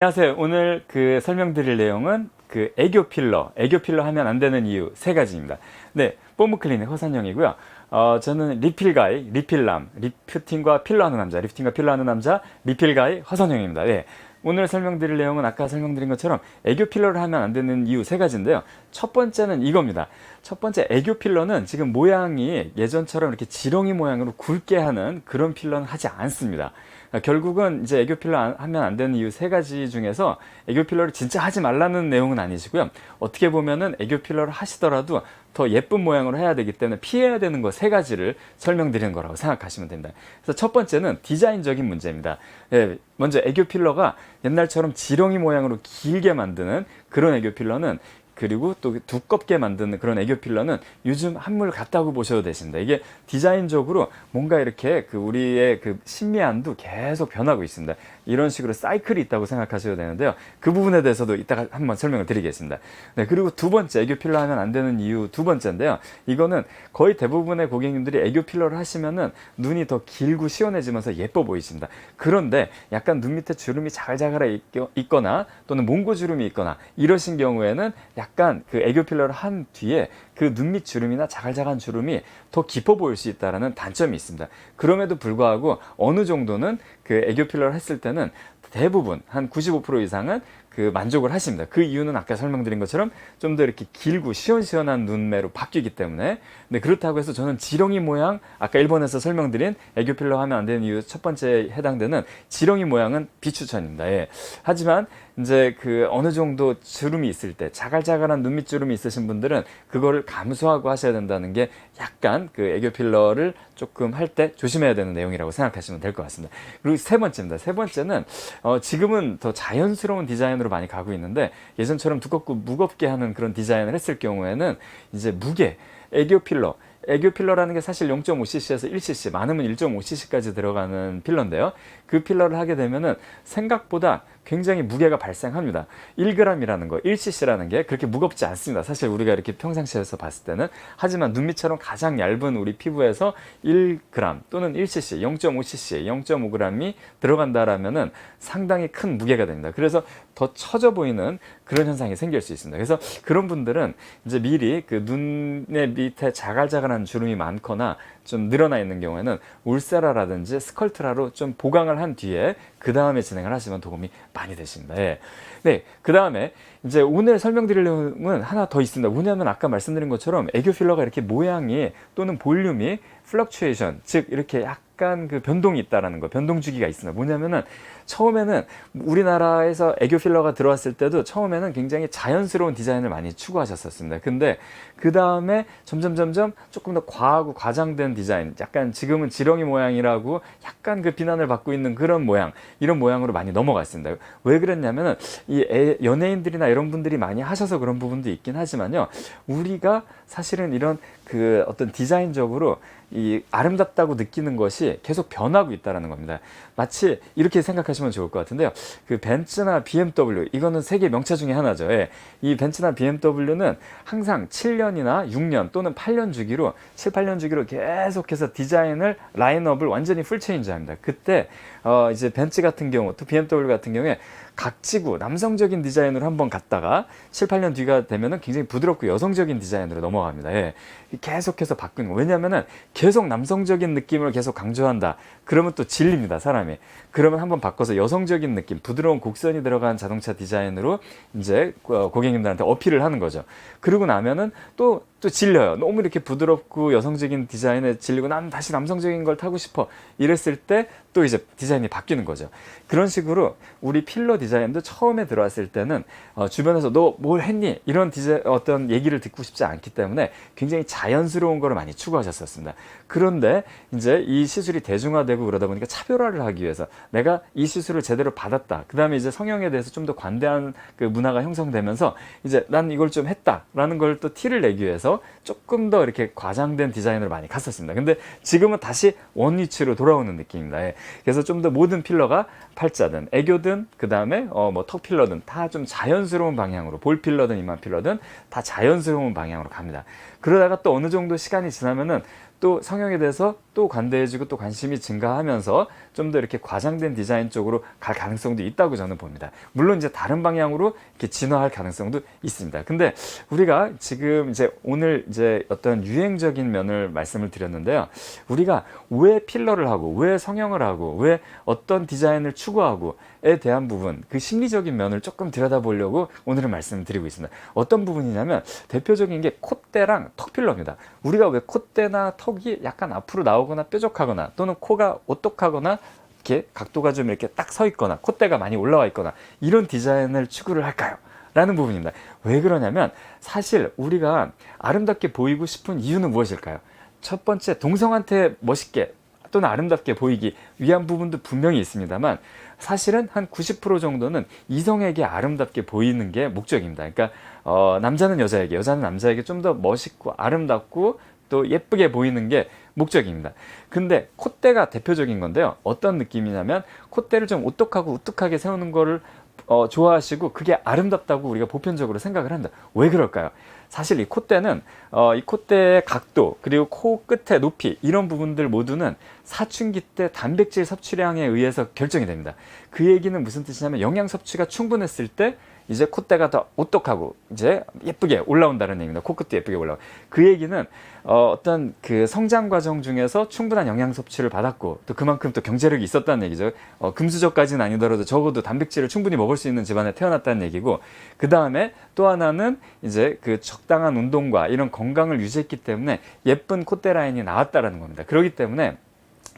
안녕하세요. 오늘 그 설명드릴 내용은 그 애교 필러, 애교 필러 하면 안 되는 이유 세 가지입니다. 네, 뽀무 클리닉 허산영이고요. 어, 저는 리필가이, 리필남, 리프팅과 필러하는 남자, 리프팅과 필러하는 남자, 리필가이 허선영입니다. 네. 오늘 설명드릴 내용은 아까 설명드린 것처럼 애교 필러를 하면 안 되는 이유 세 가지인데요. 첫 번째는 이겁니다. 첫 번째 애교 필러는 지금 모양이 예전처럼 이렇게 지렁이 모양으로 굵게 하는 그런 필러는 하지 않습니다. 그러니까 결국은 이제 애교 필러 안- 하면 안 되는 이유 세 가지 중에서 애교 필러를 진짜 하지 말라는 내용은 아니시고요. 어떻게 보면은 애교 필러를 하시더라도 더 예쁜 모양으로 해야 되기 때문에 피해야 되는 거 세 가지를 설명드리는 거라고 생각하시면 됩니다. 그래서 첫 번째는 디자인적인 문제입니다. 예, 먼저 애교 필러가 옛날처럼 지렁이 모양으로 길게 만드는 그런 애교 필러는 그리고 또 두껍게 만드는 그런 애교 필러는 요즘 한물 같다고 보셔도 되십니다. 이게 디자인적으로 뭔가 이렇게 그 우리의 그 신미함도 계속 변하고 있습니다. 이런 식으로 사이클이 있다고 생각하셔도 되는데요. 그 부분에 대해서도 이따가 한번 설명을 드리겠습니다. 네, 그리고 두 번째 애교 필러 하면 안 되는 이유 두 번째인데요. 이거는 거의 대부분의 고객님들이 애교 필러를 하시면은 눈이 더 길고 시원해지면서 예뻐 보이십니다. 그런데 약간 눈 밑에 주름이 자글자글 있거나 또는 몽고 주름이 있거나 이러신 경우에는 약간 그 애교 필러를 한 뒤에 그 눈밑 주름이나 자글자글한 주름이 더 깊어 보일 수 있다라는 단점이 있습니다. 그럼에도 불구하고 어느 정도는 그 애교 필러를 했을 때는 대부분 한 95% 이상은 그 만족을 하십니다. 그 이유는 아까 설명드린 것처럼 좀 더 이렇게 길고 시원시원한 눈매로 바뀌기 때문에 근데 그렇다고 해서 저는 지렁이 모양 아까 1번에서 설명드린 애교 필러 하면 안 되는 이유 첫 번째 해당되는 지렁이 모양은 비추천입니다. 예. 하지만 이제 그 어느 정도 주름이 있을 때 자갈자갈한 눈밑 주름이 있으신 분들은 그거를 감수하고 하셔야 된다는 게 약간 그 애교 필러를 조금 할 때 조심해야 되는 내용이라고 생각하시면 될 것 같습니다. 그리고 세 번째입니다. 세 번째는 어 지금은 더 자연스러운 디자인으로 많이 가고 있는데 예전처럼 두껍고 무겁게 하는 그런 디자인을 했을 경우에는 이제 무게 애교 필러 애교 필러라는 게 사실 0.5cc에서 1cc, 많으면 1.5cc까지 들어가는 필러인데요. 그 필러를 하게 되면은 생각보다 굉장히 무게가 발생합니다. 1g이라는 거, 1cc라는 게 그렇게 무겁지 않습니다. 사실 우리가 이렇게 평상시에서 봤을 때는. 하지만 눈밑처럼 가장 얇은 우리 피부에서 1g 또는 1cc, 0.5cc, 0.5g이 들어간다라면은 상당히 큰 무게가 됩니다. 그래서 더 처져 보이는 그런 현상이 생길 수 있습니다. 그래서 그런 분들은 이제 미리 그 눈의 밑에 자갈자갈한 주름이 많거나 좀 늘어나 있는 경우에는 울세라라든지 스컬트라로 좀 보강을 한 뒤에 그 다음에 진행을 하시면 도움이 많이 되십니다. 예. 네, 그 다음에 이제 오늘 설명드릴 내용은 하나 더 있습니다. 뭐냐면 아까 말씀드린 것처럼 애교 필러가 이렇게 모양이 또는 볼륨이 플럭추에이션, 즉 이렇게 약간 그 변동이 있다라는 거, 변동 주기가 있습니다. 뭐냐면은 처음에는 우리나라에서 애교 필러가 들어왔을 때도 처음에는 굉장히 자연스러운 디자인을 많이 추구하셨었습니다. 근데 그 다음에 점점 점점 조금 더 과하고 과장된 디자인, 약간 지금은 지렁이 모양이라고 약간 그 비난을 받고 있는 그런 모양, 이런 모양으로 많이 넘어갔습니다. 왜 그랬냐면은 이 애- 연예인들이나 이런 분들이 많이 하셔서 그런 부분도 있긴 하지만요. 우리가 사실은 이런 그 어떤 디자인적으로 이 아름답다고 느끼는 것이 계속 변하고 있다라는 겁니다. 마치 이렇게 생각하시면 좋을 것 같은데요. 그 벤츠나 BMW 이거는 세계 명차 중에 하나죠. 예. 이 벤츠나 BMW는 항상 7년이나 6년 또는 8년 주기로 7, 8년 주기로 계속해서 디자인을 라인업을 완전히 풀 체인지합니다. 그때 어 이제 벤츠 같은 경우 또 BMW 같은 경우에 각 지구 남성적인 디자인으로 한번 갔다가 7, 8년 뒤가 되면은 굉장히 부드럽고 여성적인 디자인으로 넘어갑니다. 예. 계속해서 바뀌는 거. 왜냐면은 계속 남성적인 느낌을 계속 강조한다. 그러면 또 질립니다, 사람이. 그러면 한번 바꿔서 여성적인 느낌, 부드러운 곡선이 들어간 자동차 디자인으로 이제 어, 고객님들한테 어필을 하는 거죠. 그러고 나면은 또, 또 질려요. 너무 이렇게 부드럽고 여성적인 디자인에 질리고 난 다시 남성적인 걸 타고 싶어. 이랬을 때 또 이제 디자인이 바뀌는 거죠. 그런 식으로 우리 필러 디자인도 처음에 들어왔을 때는 어, 주변에서 너 뭘 했니? 이런 디자 어떤 얘기를 듣고 싶지 않기 때문에 굉장히 자연스러운 거를 많이 추구하셨었습니다. 그런데 이제 이 시술이 대중화되고 그러다 보니까 차별화를 하기 위해서 내가 이 시술을 제대로 받았다. 그 다음에 이제 성형에 대해서 좀 더 관대한 그 문화가 형성되면서 이제 난 이걸 좀 했다라는 걸 또 티를 내기 위해서 조금 더 이렇게 과장된 디자인으로 많이 갔었습니다. 근데 지금은 다시 원위치로 돌아오는 느낌입니다. 예. 그래서 좀 더 모든 필러가 팔자든 애교든 그 다음에 어 뭐 턱 필러든 다 좀 자연스러운 방향으로 볼 필러든 이마 필러든 다 자연스러운 방향으로 갑니다. 그러다가 또 어느 정도 시간이 지나면은 또 성형에 대해서 또또 관대해지고 또 관심이 증가하면서 좀 더 이렇게 과장된 디자인 쪽으로 갈 가능성도 있다고 저는 봅니다. 물론 이제 다른 방향으로 이렇게 진화할 가능성도 있습니다. 근데 우리가 지금 이제 오늘 이제 어떤 유행적인 면을 말씀을 드렸는데요. 우리가 왜 필러를 하고 왜 성형을 하고 왜 어떤 디자인을 추구하고에 대한 부분 그 심리적인 면을 조금 들여다보려고 오늘은 말씀을 드리고 있습니다. 어떤 부분이냐면 대표적인 게 콧대랑 턱 필러입니다. 우리가 왜 콧대나 턱이 약간 앞으로 나오거나 뾰족하거나 또는 코가 오똑하거나 이렇게 각도가 좀 이렇게 딱 서 있거나 콧대가 많이 올라와 있거나 이런 디자인을 추구를 할까요? 라는 부분입니다. 왜 그러냐면 사실 우리가 아름답게 보이고 싶은 이유는 무엇일까요? 첫 번째 동성한테 멋있게 또는 아름답게 보이기 위한 부분도 분명히 있습니다만 사실은 한 90% 정도는 이성에게 아름답게 보이는 게 목적입니다. 그러니까 어, 남자는 여자에게, 여자는 남자에게 좀 더 멋있고 아름답고 또 예쁘게 보이는 게 목적입니다. 근데 콧대가 대표적인 건데요. 어떤 느낌이냐면 콧대를 좀 오똑하고 우뚝하게 세우는 거를 어, 좋아하시고 그게 아름답다고 우리가 보편적으로 생각을 한다. 왜 그럴까요? 사실 이 콧대는 어, 이 콧대의 각도 그리고 코 끝의 높이 이런 부분들 모두는 사춘기 때 단백질 섭취량에 의해서 결정이 됩니다. 그 얘기는 무슨 뜻이냐면 영양 섭취가 충분했을 때 이제 콧대가 더 오똑하고 이제 예쁘게 올라온다는 얘기입니다. 코끝도 예쁘게 올라오. 그 얘기는 어, 어떤 그 성장 과정 중에서 충분한 영양 섭취를 받았고 또 그만큼 또 경제력이 있었다는 얘기죠. 어, 금수저까지는 아니더라도 적어도 단백질을 충분히 먹을 수 있는 집안에 태어났다는 얘기고 그 다음에 또 하나는 이제 그 적당한 운동과 이런 건강을 유지했기 때문에 예쁜 콧대 라인이 나왔다라는 겁니다. 그렇기 때문에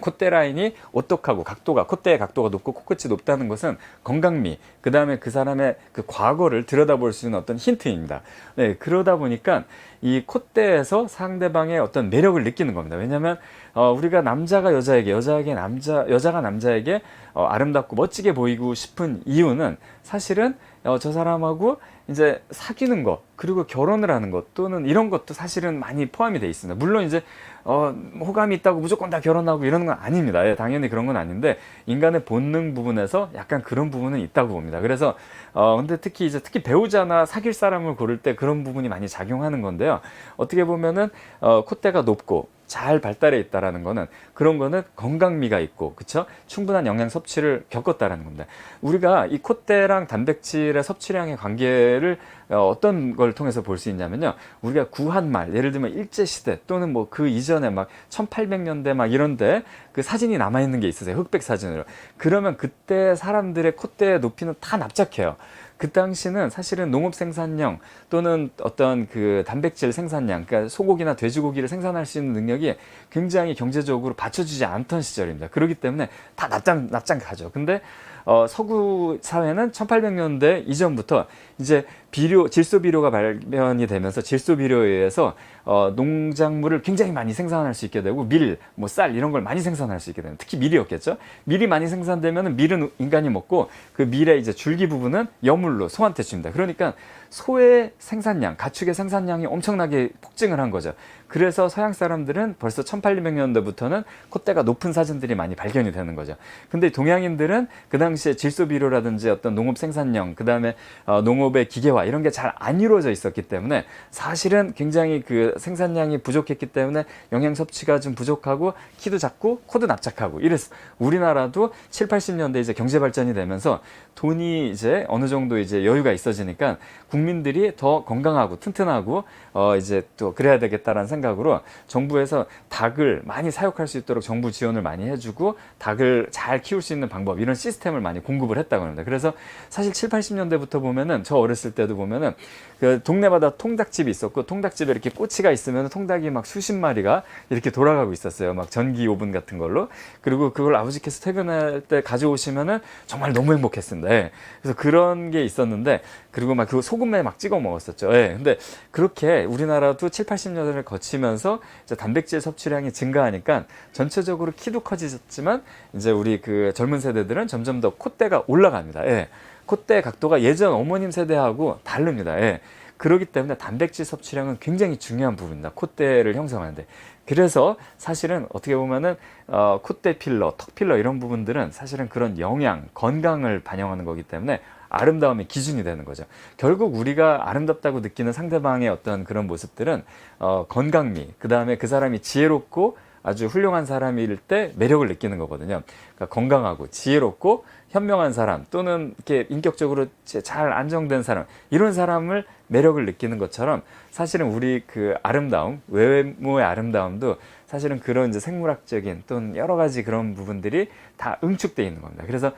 콧대 라인이 오똑하고 각도가 콧대의 각도가 높고 코끝이 높다는 것은 건강미 그 다음에 그 사람의 그 과거를 들여다볼 수 있는 어떤 힌트입니다. 네 그러다 보니까 이 콧대에서 상대방의 어떤 매력을 느끼는 겁니다. 왜냐하면 어, 우리가 남자가 여자에게 여자에게 남자 여자가 남자에게 어, 아름답고 멋지게 보이고 싶은 이유는 사실은 어, 저 사람하고 이제 사귀는 것 그리고 결혼을 하는 것 또는 이런 것도 사실은 많이 포함이 돼 있습니다. 물론 이제 어, 호감이 있다고 무조건 다 결혼하고 이러는 건 아닙니다. 예, 당연히 그런 건 아닌데 인간의 본능 부분에서 약간 그런 부분은 있다고 봅니다. 그래서 어, 근데 특히 이제 특히 배우자나 사귈 사람을 고를 때 그런 부분이 많이 작용하는 건데요. 어떻게 보면은 어, 콧대가 높고 잘 발달해 있다라는 거는 그런 거는 건강미가 있고 그쵸 충분한 영양 섭취를 겪었다라는 겁니다. 우리가 이 콧대랑 단백질의 섭취량의 관계를 어, 어떤 걸 통해서 볼 수 있냐면요. 우리가 구한 말 예를 들면 일제 시대 또는 뭐 그 이전에 막 1800년대 막 이런데 그 사진이 남아 있는 게 있으세요. 흑백 사진으로. 그러면 그때 사람들의 콧대의 높이는 다 납작해요. 그 당시는 사실은 농업 생산량 또는 어떤 그 단백질 생산량, 그러니까 소고기나 돼지고기를 생산할 수 있는 능력이 굉장히 경제적으로 받쳐주지 않던 시절입니다. 그렇기 때문에 다 납작, 납작하죠. 근데 어, 서구 사회는 1800년대 이전부터 이제 비료, 질소 비료가 발견이 되면서 질소 비료에 의해서 어, 농작물을 굉장히 많이 생산할 수 있게 되고 밀, 뭐 쌀 이런 걸 많이 생산할 수 있게 되는 특히 밀이었겠죠. 밀이 많이 생산되면 밀은 인간이 먹고 그 밀의 이제 줄기 부분은 여물로 소한테 줍니다. 그러니까 소의 생산량, 가축의 생산량이 엄청나게 폭증을 한 거죠. 그래서 서양 사람들은 벌써 1800년대부터는 콧대가 높은 사진들이 많이 발견이 되는 거죠. 근데 동양인들은 그 당시에 질소 비료라든지 어떤 농업 생산량, 그 다음에 어, 농업의 기계화 이런 게 잘 안 이루어져 있었기 때문에 사실은 굉장히 그 생산량이 부족했기 때문에 영양 섭취가 좀 부족하고 키도 작고 코도 납작하고 이래서 우리나라도 7, 80년대 이제 경제 발전이 되면서 돈이 이제 어느 정도 이제 여유가 있어지니까 국 민들이 더 건강하고 튼튼하고 어 이제 또 그래야 되겠다라는 생각으로 정부에서 닭을 많이 사육할 수 있도록 정부 지원을 많이 해주고 닭을 잘 키울 수 있는 방법 이런 시스템을 많이 공급을 했다고 합니다. 그래서 사실 7, 80년대부터 보면은 저 어렸을 때도 보면은 그 동네마다 통닭집이 있었고 통닭집에 이렇게 꼬치가 있으면 통닭이 막 수십 마리가 이렇게 돌아가고 있었어요. 막 전기 오븐 같은 걸로. 그리고 그걸 아버지께서 퇴근할 때 가져오시면은 정말 너무 행복했습니다. 예. 그래서 그런 게 있었는데 그리고 막 그 소금 에 막 찍어 먹었었죠. 예. 근데 그렇게 우리나라도 7, 80년대를 거치면서 이제 단백질 섭취량이 증가하니까 전체적으로 키도 커지셨지만 이제 우리 그 젊은 세대들은 점점 더 콧대가 올라갑니다. 예. 콧대 각도가 예전 어머님 세대하고 다릅니다. 예. 그렇기 때문에 단백질 섭취량은 굉장히 중요한 부분입니다. 콧대를 형성하는데. 그래서 사실은 어떻게 보면은 어, 콧대 필러, 턱 필러 이런 부분들은 사실은 그런 영양, 건강을 반영하는 거기 때문에 아름다움의 기준이 되는 거죠. 결국 우리가 아름답다고 느끼는 상대방의 어떤 그런 모습들은 어, 건강미, 그 다음에 그 사람이 지혜롭고 아주 훌륭한 사람일 때 매력을 느끼는 거거든요. 그러니까 건강하고 지혜롭고 현명한 사람 또는 이렇게 인격적으로 제- 잘 안정된 사람 이런 사람을 매력을 느끼는 것처럼 사실은 우리 그 아름다움 외모의 아름다움도 사실은 그런 이제 생물학적인 또는 여러 가지 그런 부분들이 다 응축돼 있는 겁니다. 그래서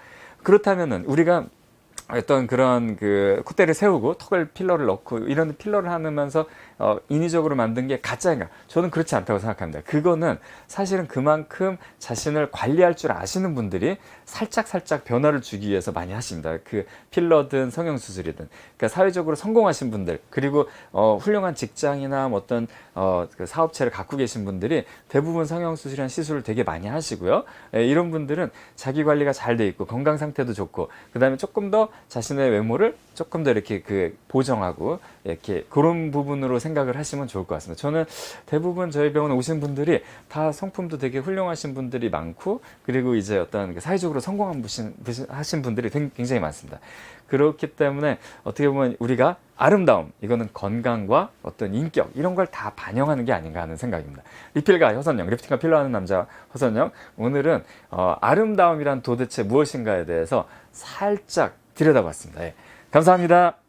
그렇다면은 우리가 어떤 그런 그 콧대를 세우고 턱을 필러를 넣고 이런 필러를 하면서 어, 인위적으로 만든 게 가짜인가? 저는 그렇지 않다고 생각합니다. 그거는 사실은 그만큼 자신을 관리할 줄 아시는 분들이 살짝 살짝 변화를 주기 위해서 많이 하십니다. 그 필러든 성형 수술이든 그러니까 사회적으로 성공하신 분들 그리고 어, 훌륭한 직장이나 뭐 어떤 어, 그 사업체를 갖고 계신 분들이 대부분 성형 수술이란 시술을 되게 많이 하시고요. 예, 이런 분들은 자기 관리가 잘 돼 있고 건강 상태도 좋고 그다음에 조금 더 자신의 외모를 조금 더 이렇게 그 보정하고 이렇게 그런 부분으로 생각을 하시면 좋을 것 같습니다. 저는 대부분 저희 병원에 오신 분들이 다 성품도 되게 훌륭하신 분들이 많고 그리고 이제 어떤 그 사회적으로 성공한 하신 분들이 굉- 굉장히 많습니다. 그렇기 때문에 어떻게 보면 우리가 아름다움 이거는 건강과 어떤 인격 이런 걸 다 반영하는 게 아닌가 하는 생각입니다. 리필과 허선영, 리프팅과 필러하는 남자 허선영 오늘은 어, 아름다움이란 도대체 무엇인가에 대해서 살짝 들여다봤습니다. 예. 감사합니다.